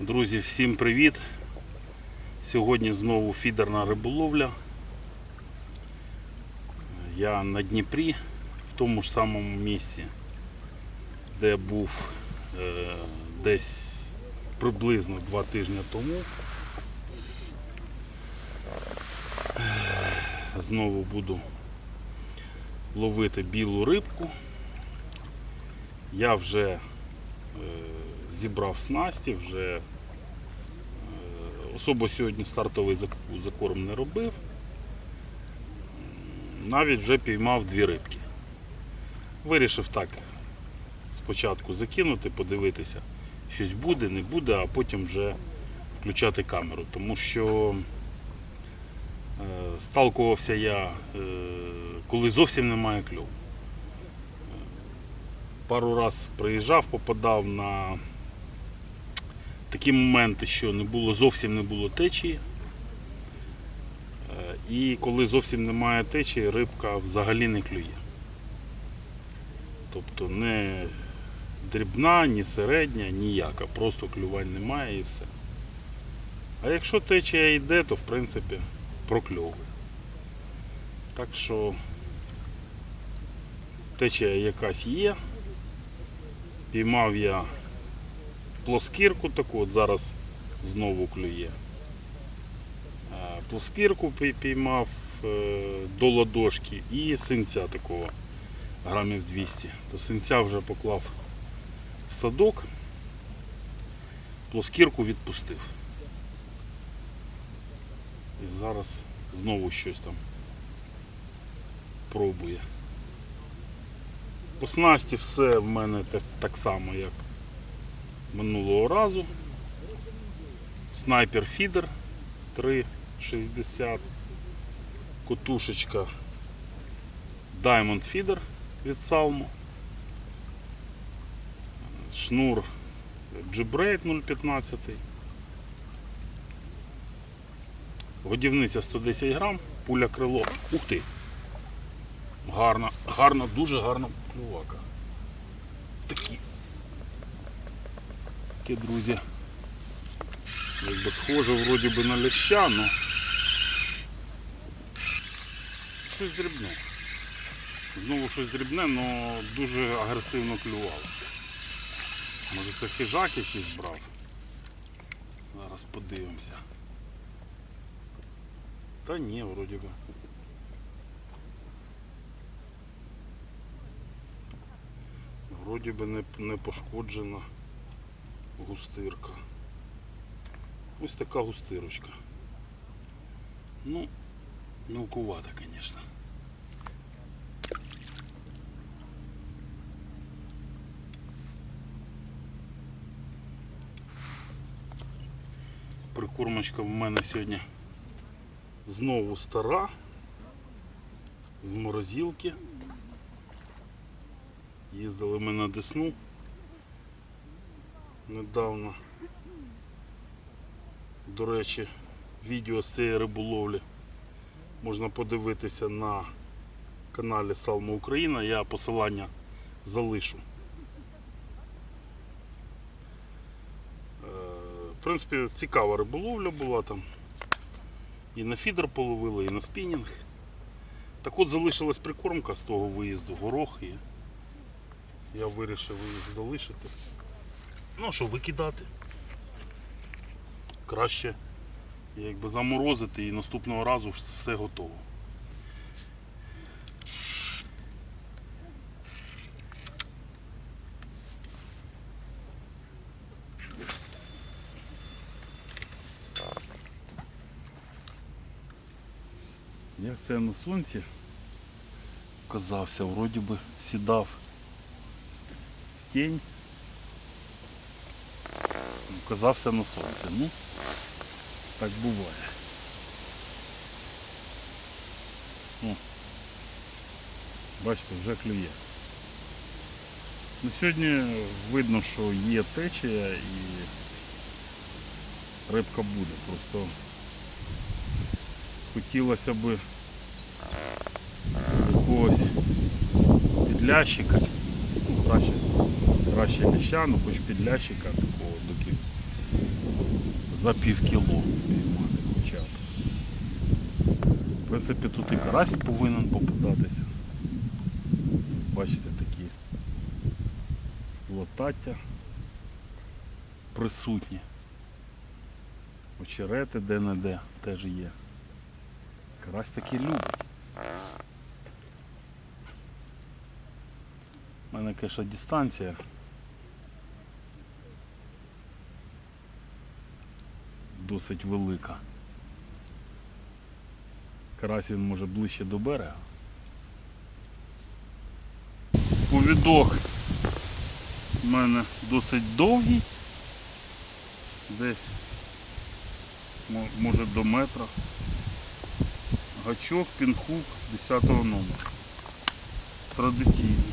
Друзі, всім привіт! Сьогодні знову фідерна риболовля. Я на Дніпрі, в тому ж самому місці, де був е, десь приблизно два тижні тому. Знову буду ловити білу рибку. Я вже е, зібрав снасті, вже е, особо сьогодні стартовий закорм не робив. Навіть вже піймав дві рибки. Вирішив так спочатку закинути, подивитися, щось буде, не буде, а потім вже включати камеру. Тому що е, сталкувався я, е, коли зовсім немає кльову пару раз приїжджав, попадав на такі моменти, що не було, зовсім не було течії. Е, І коли зовсім немає течії, рибка взагалі не клює. Тобто не дрібна, ні середня, ніяка, просто клювань немає і все. А якщо течія йде, то в принципі прокльовує. Так що течія якась є. Піймав я плоскірку таку, от зараз знову клює. Плоскірку піймав е, до ладошки і синця такого грамів 200. То синця вже поклав в садок, плоскірку відпустив. І зараз знову щось там пробує. По снасті все в мене так само, як минулого разу. Снайпер фідер 3,60. Котушечка Diamond Feeder від Salmo. Шнур G-Braid 0,15. Годівниця 110 грам, пуля крило. Ух ти! Гарна, гарна, дуже гарна клювака. Такі. Такі, друзі. Якби схоже вроді би на ляща, но щось дрібне. Знову щось дрібне, але дуже агресивно клювало. Може це хижак якийсь брав? Зараз подивимося. Та ні, вроді би. Вроді би не, пошкоджена густирка. Ось така густирочка. Ну, мілкувата, звісно. Прикормочка в мене сьогодні знову стара, з морозилки. Їздили ми на Десну недавно. До речі, відео з цієї риболовлі можна подивитися на каналі Салма Україна. Я посилання залишу. Е, В принципі, цікава риболовля була там. І на фідер половили, і на спінінг. Так от залишилась прикормка з того виїзду, горох і я вирішив їх залишити. Ну що, викидати. Краще якби заморозити і наступного разу все готово. Як це на сонці казався, вроді би сідав в тінь. Казався на сонці. Ну, так буває. О, бачите, вже клює. Ну, сьогодні видно, що є течія і рибка буде. Просто хотілося б якогось підлящика. Ну, краще, краще ляща, ну хоч підлящика за пів кіло піймати хоча б. В принципі, тут і карась повинен попадатися. Бачите, такі лотаття присутні. Очерети де-не-де теж є. Карась таки любить. У мене, конечно, дистанція. Досить велика. Карась він може ближче до берега. Повідок у мене досить довгий. Десь може до метра. Гачок, пінхук 10 номера. Традиційний.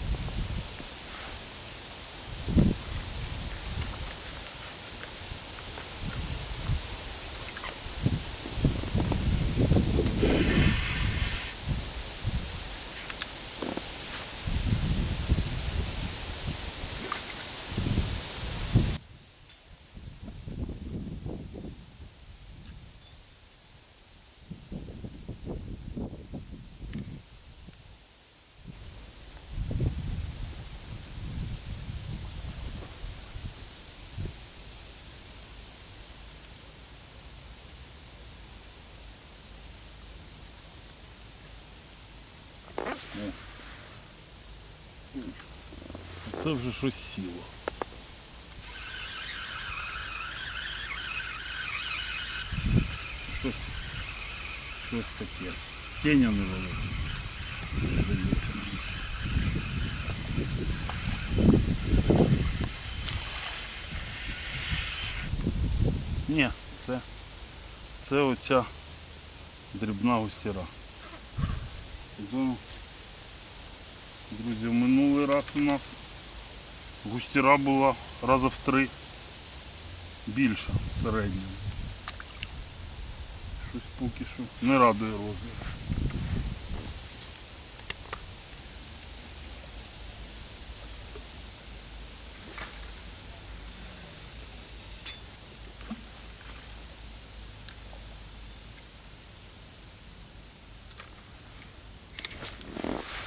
Це вже щось сіло. Щось, щось таке. Сеня невелике. Здається мені. Ні, це, це оця дрібна густіра. Думаю, Друзі, минулий раз у нас густіра була раза в три більша в. Щось поки що не радує розмір.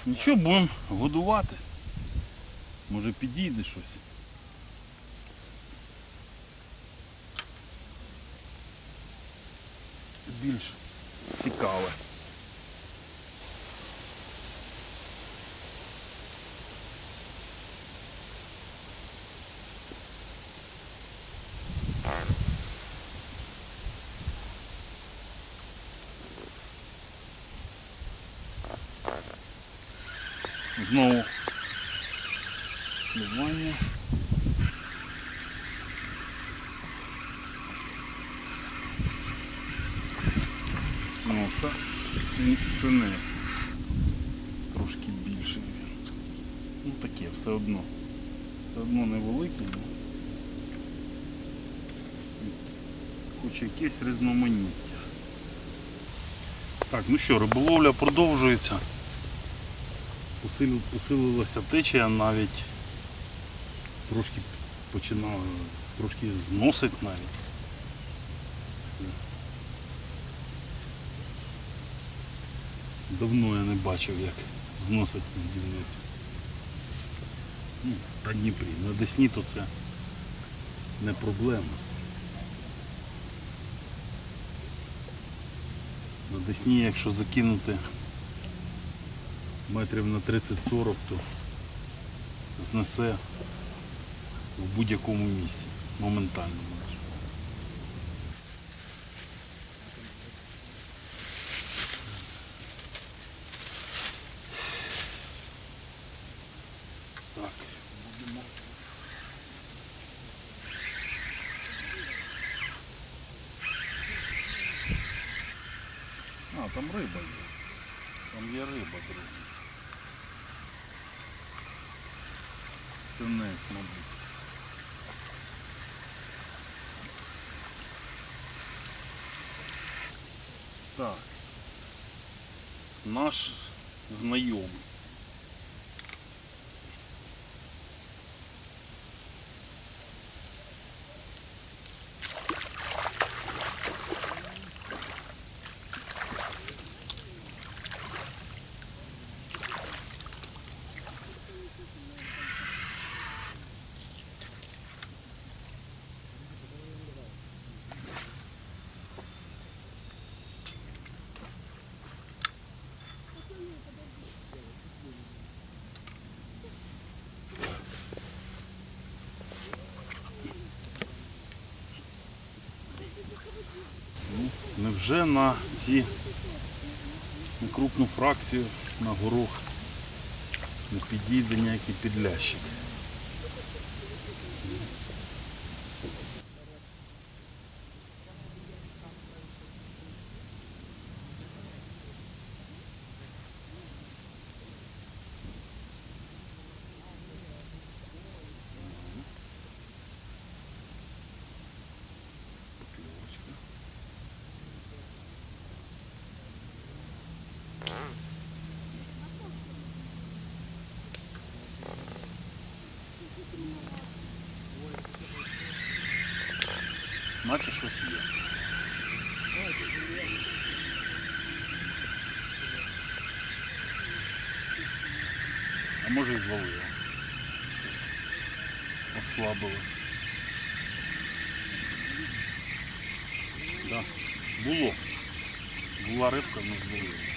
Нічого, будемо годувати. Може підійде щось. Більш цікаве. Знову клювання. Ну, це син- синець. Трошки більший він. Ну таке, все одно. Все одно невеликий, але хоче якесь різноманіття. Так, ну що, риболовля продовжується. Посилилася течія навіть трошки починав трошки зносить навіть. Це... Давно я не бачив, як зносить дільницю. Ну, на Дніпрі. На Десні то це не проблема. На Десні, якщо закинути метрів на 30-40, то знесе в будь-якому місці. Моментально. майже. Так, будемо. А, там риба є. Там є риба, друзі. Синець, мабуть. Так. Наш знайомий. Ну, невже на ці на крупну фракцію на горох не підійде ніякий підлящик. Наче щось є. А може і звалило. Ослабило. Да. Було. Була рибка, але звалило.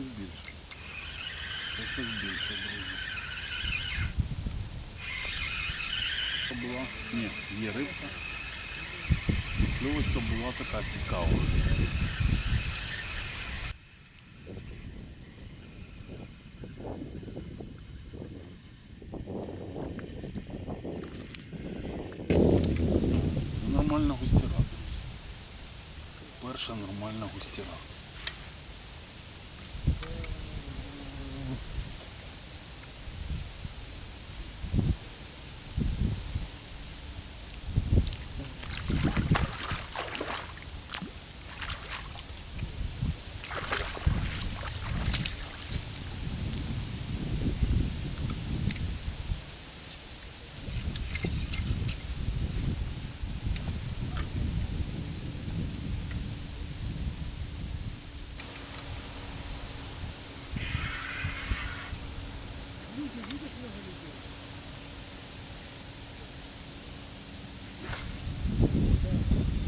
Щось більше. Це щось більше, друзі. Це була. Ні, є рибка. Клювочка була така цікава. Це нормальна густіра. друзі. Перша нормальна густіра. Thank you.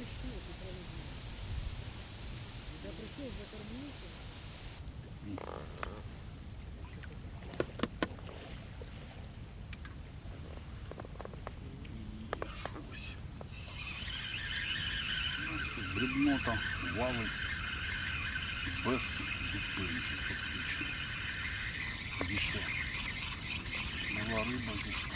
пришел, ты правильно. Я пришел, закормился. Дрібнота, вали без зупинки фактично. Більше нова риба здесь.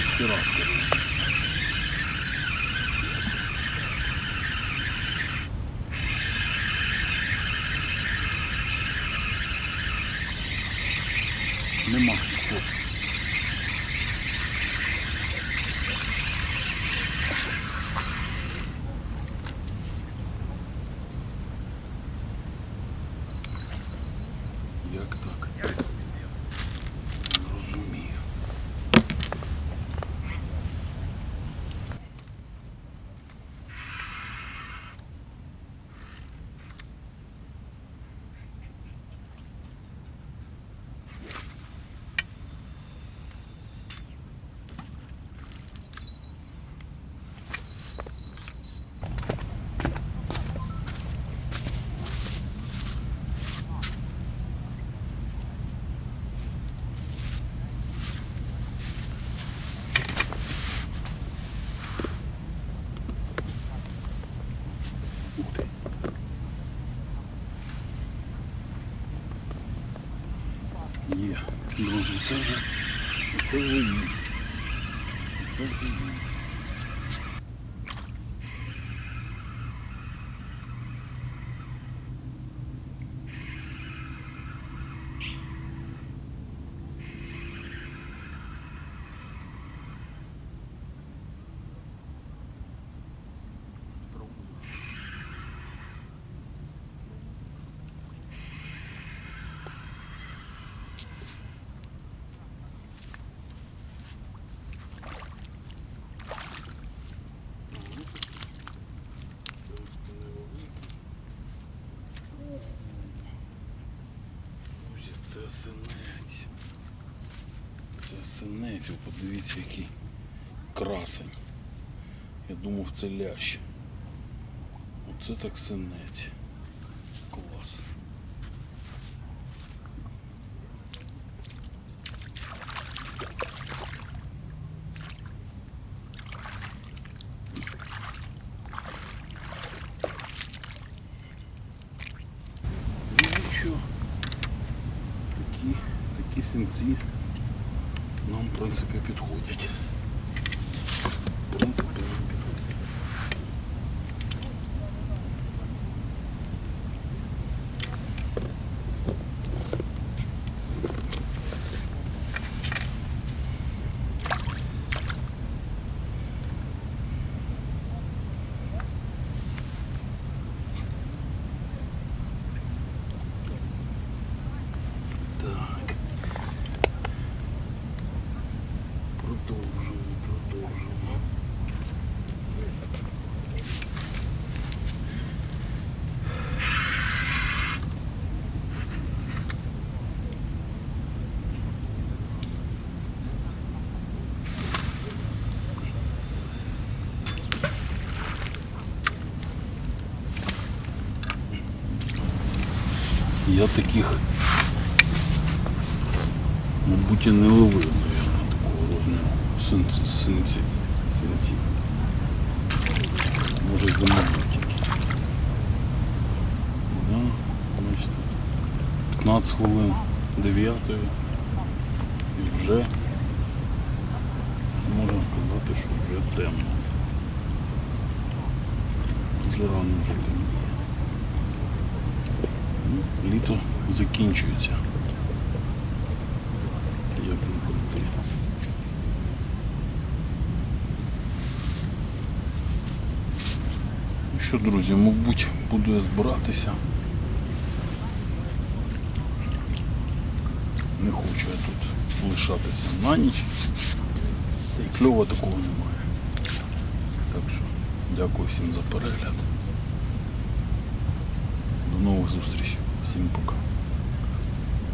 Рідкі раз. Нема. Є, друзі, це вже, це вже є. Це вже є. Друзі, це синець. Це синець, ви подивіться, який красень. Я думав, це лящ. Оце так синець. Клас. Ну нічого. Такі, такі синці нам, принципі, підходять. В принципі, нам підходять. Так. Продовжуємо, продовжуємо. Я таких Мабуть, я не ловив, наверное, такого розміру синці. Може замовив тільки. Да, 15 хвилин 9 і вже можна сказати, що вже темно. Дуже рано вже темніє. Ну, Літо закінчується. Як крути. Ну Що, друзі, мабуть, буду я збиратися. Не хочу я тут лишатися на ніч. Й кльова такого немає. Так що, дякую всім за перегляд. Нових зустрічей. Всім пока.